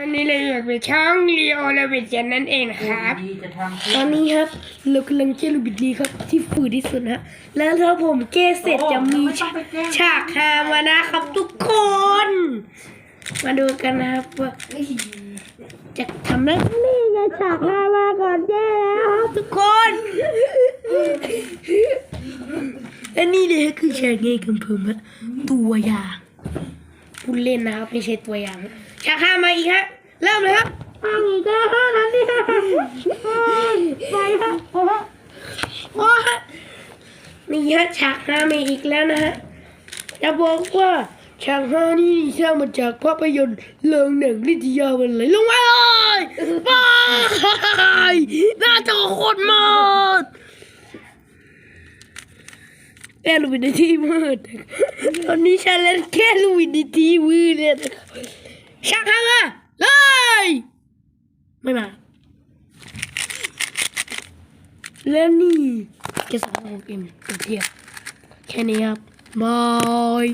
วันนี้เราอยู่กับช่องลีโอเลวิจนั่นเองนะครับดีจะทำตอนนี้ครับเรากำลังเจลูบิดดีครับที่ฝืดที่สุดนะแล้วถ้าผมเก้เสร็จจะมีฉากฮามานะครับทุกคน มาดูกันนะครับว่าจะทำได้นี่ไงฉากฮามาก่อนแย่แล้วครับทุกคนและนี่เลยคือฉากเงยกันเพิ่มฮะตัวอย่างพูดเล่นนะครับไม่ใช่ตัวอย่าง ฉากฮามาอีกฮะ เริ่มเลยครับฟังอีกแล้วนะนี่ไปฮะโอ้โหโอ้ฮะนี่ฮะฉากฮามาอีกแล้วนะฮะจะบอกว่าฉากฮานี่สร้างมาจากภาพยนตร์เรื่องหนังนิตยาวันไหลลงมาเลยบายหน้าจอโคตรมดแค่ลูวินิตี้มืดตอนนี้ฉันเล่นแค่ลูวินิตี้มืดเลยนะครับ ฉากฮามาเลยไม่มาและนี่แค่สองหกเอ็มเทียบแค่นี้ครับบาย